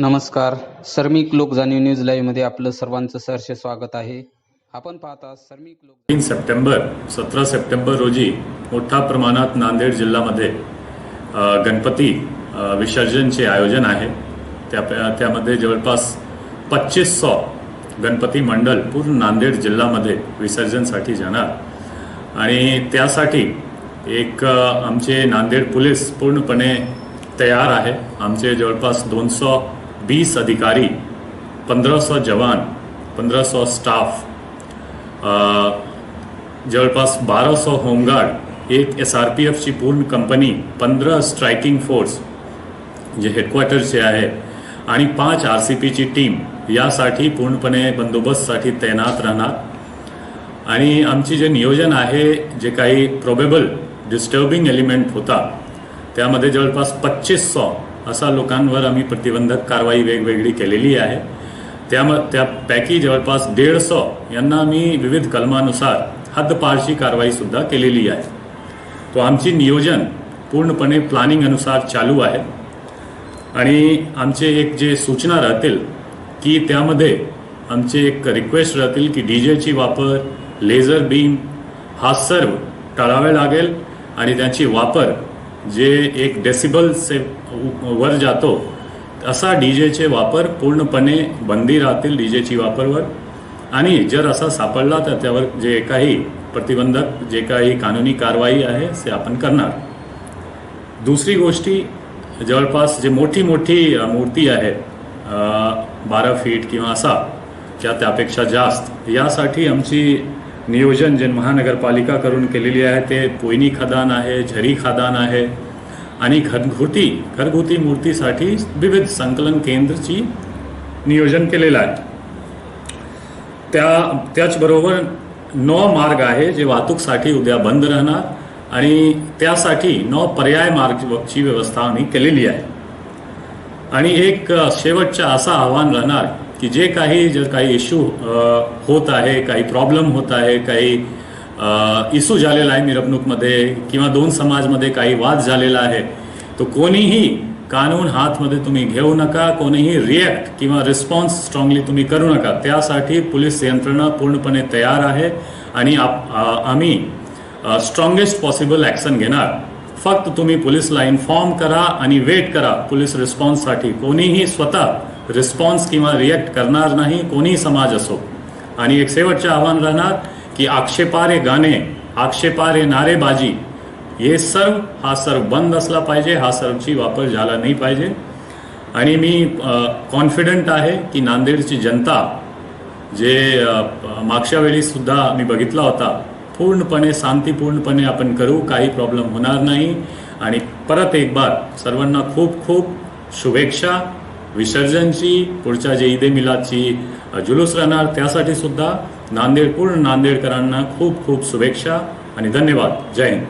नमस्कार. सर्मिक लोक जाणीव न्यूज लाईव्हमध्ये आपलं सर्वांचं सहर्ष स्वागत आहे. आपण पाहता सर्मिक लोक तीन सप्टेंबर सतरा सप्टेंबर रोजी मोठ्या प्रमाणात नांदेड जिल्ह्यामध्ये गणपती विसर्जनचे आयोजन आहे. त्या त्यामध्ये जवळपास पच्चीस सौ गणपती मंडळ पूर्ण नांदेड जिल्ह्यामध्ये विसर्जनसाठी जाणार. आणि त्यासाठी एक आमचे नांदेड पोलीस पूर्णपणे तयार आहे. आमचे जवळपास दोन सौ बीस अधिकारी पंधरा सौ जवान पंधरा सौ स्टाफ जवळपास बारा सौ होमगार्ड एक एस आर पी एफची पूर्ण कंपनी पंधरा स्ट्रायकिंग फोर्स जे हेडक्वार्टरचे आहे आणि पाच आर सी पीची टीम यासाठी पूर्णपणे बंदोबस्तसाठी तैनात राहणार. आणि आमची जे नियोजन आहे जे काही प्रोबेबल डिस्टर्बिंग एलिमेंट होता त्यामध्ये जवळपास पच्चीस सौ असा लोकांवर आम्ही प्रतिबंधक कारवाई वेगवेगळी केलेली आहे. त्याम त्यापैकी जवळपास दीड सौ यांना आम्ही विविध कलमानुसार हद्दपारची कारवाईसुद्धा केलेली आहे. तो आमची नियोजन पूर्णपणे प्लॅनिंग अनुसार चालू आहे. आणि आमचे एक जे सूचना राहतील की त्यामध्ये आमचे एक रिक्वेस्ट राहतील की डी जेची वापर लेझर बीम हा सर्व टाळावे लागेल आणि त्यांची वापर जे एक डेसिबल से वर जातो असा डी जेचे वापर पूर्णपणे बंदी राहतील डी जेची वापरवर. आणि जर असा सापडला तर त्यावर जे काही प्रतिबंधक जे काही कानूनी कारवाई आहे ते आपण करणार. दुसरी गोष्टी जवळपास जे मोठी मोठी मूर्ती आहे बारा फीट किंवा असा त्या त्यापेक्षा जास्त यासाठी आमची नियोजन जे महानगरपालिका करून केलेली आहे ते पोयनी खदान आहे झरी खदान आहे आणि घरगुती घरगुती मूर्तीसाठी विविध संकलन केंद्रची नियोजन केलेलं आहे. त्या त्याचबरोबर नौ मार्ग आहे जे वाहतूकसाठी उद्या बंद राहणार आणि त्यासाठी नौ पर्याय मार्गची व्यवस्था आम्ही केलेली आहे. आणि एक शेवटचा शेवटचं असं आव्हान राहणार की जे काही जर काही इश्यू होत आहे काही प्रॉब्लेम होत आहे काही इशू झालेला आहे मिरवणूकमध्ये किंवा दोन समाजमध्ये काही वाद झालेला आहे तो कोणीही कानून हातमध्ये तुम्ही घेऊ नका कोणीही रिॲक्ट किंवा रिस्पॉन्स स्ट्रॉंगली तुम्ही करू नका. त्यासाठी पोलीस यंत्रणा पूर्णपणे तयार आहे आणि आप- आम्ही स्ट्रॉंगेस्ट पॉसिबल ॲक्शन घेणार. फक्त तुम्ही पोलीसला इन्फॉर्म करा आणि वेट करा पोलीस रिस्पॉन्ससाठी कोणीही स्वतः रिस्पॉन्स किंवा रिॲक्ट करणार नाही कोणीही समाज असो. आणि एक शेवटचे आव्हान राहणार की आक्षेपारे गाणे आक्षेपारे नारेबाजी हे सर्व हा सर्व बंद असला पाहिजे हा सर्वची वापर झाला नाही पाहिजे. आणि मी कॉन्फिडंट आहे की नांदेडची जनता जे मागच्या वेळीसुद्धा मी बघितला होता पूर्णपणे शांतीपूर्णपणे आपण करू काही प्रॉब्लेम होणार नाही. आणि परत एक बार सर्वांना खूप खूप शुभेच्छा. विसर्जनची पुढच्या जे ईद मिलादची जुलूस राहणार त्यासाठी सुद्धा नांदेड पूर्ण नांदेडकरांना खूप खूप शुभेच्छा आणि धन्यवाद. जय हिंद.